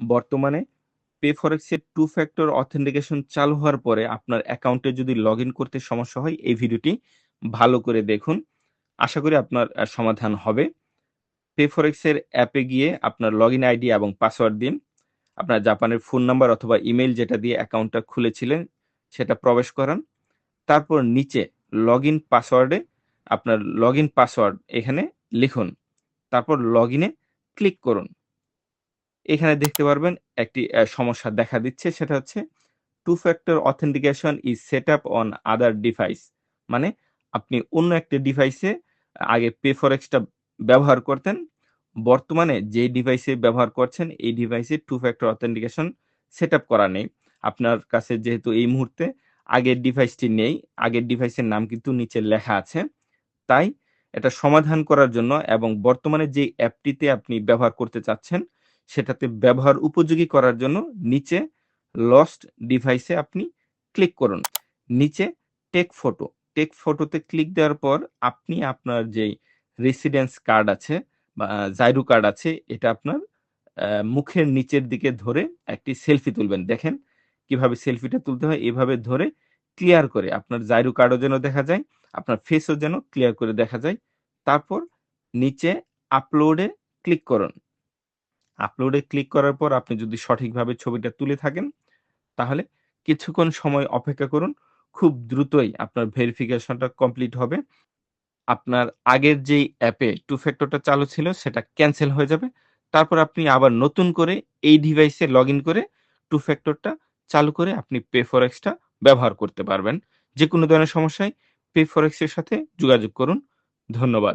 বর্তমানে পে ফরেক্সের two factor authentication চালু হওয়ার পরে আপনার অ্যাকাউন্টে যদি লগ করতে সমস্যা হয়, এই ভিডিওটি ভালো করে দেখুন। আশা করি আপনার সমাধান হবে। পে ফরেক্সের অ্যাপে গিয়ে আপনার লগ আইডি এবং পাসওয়ার্ড দিন। আপনার জাপানের ফোন নাম্বার অথবা ইমেল যেটা দিয়ে অ্যাকাউন্টটা খুলেছিলেন, সেটা প্রবেশ করান। তারপর নিচে লগ ইন পাসওয়ার্ডে আপনার লগ ইন পাসওয়ার্ড এখানে লিখুন। তারপর লগ ইনে ক্লিক করুন। এখানে দেখতে পারবেন একটি সমস্যা দেখা দিচ্ছে। সেটা হচ্ছে two factor authentication is set up on other device মানে আপনি অন্য একটি ডিভাইসে আগে পে ফরেক্সটা ব্যবহার করতেন। বর্তমানে যে ডিভাইসে ব্যবহার করছেন, এই ডিভাইসে two factor authentication set up করা নেই। আপনার কাছে যেহেতু এই মুহূর্তে আগের ডিভাইসটি নেই, আগের ডিভাইসের নাম কিন্তু নিচে লেখা আছে। তাই এটা সমাধান করার জন্য এবং বর্তমানে যে অ্যাপটিতে আপনি ব্যবহার করতে চাচ্ছেন সেটাতে ব্যবহার উপযোগী করার জন্য নিচে লস্ট ডিভাইসে আপনি ক্লিক করুন। নিচে টেক ফটো টেক ফটোতে ক্লিক দেওয়ার পর আপনি আপনার যেই রেসিডেন্স কার্ড আছে বা জাইরু কার্ড আছে, এটা আপনার মুখের নিচের দিকে ধরে একটি সেলফি তুলবেন। দেখেন কীভাবে সেলফিটা তুলতে হয়, এভাবে ধরে ক্লিয়ার করে আপনার জাইরু কার্ডও যেন দেখা যায়, আপনার ফেসও যেন ক্লিয়ার করে দেখা যায়। তারপর নিচে আপলোডে ক্লিক করুন। আপলোডে ক্লিক করার পর আপনি যদি সঠিকভাবে ছবিটা তুলে থাকেন, তাহলে কিছুক্ষণ সময় অপেক্ষা করুন। খুব দ্রুতই আপনার ভেরিফিকেশনটা কমপ্লিট হবে। আপনার আগের যেই অ্যাপে টু ফ্যাক্টরটা চালু ছিল, সেটা ক্যান্সেল হয়ে যাবে। তারপর আপনি আবার নতুন করে এই ডিভাইসে লগ করে টু ফ্যাক্টরটা চালু করে আপনি পে ফরেক্সটা ব্যবহার করতে পারবেন। যে কোনো ধরনের সমস্যায় পে ফরেক্সের সাথে যোগাযোগ করুন। ধন্যবাদ।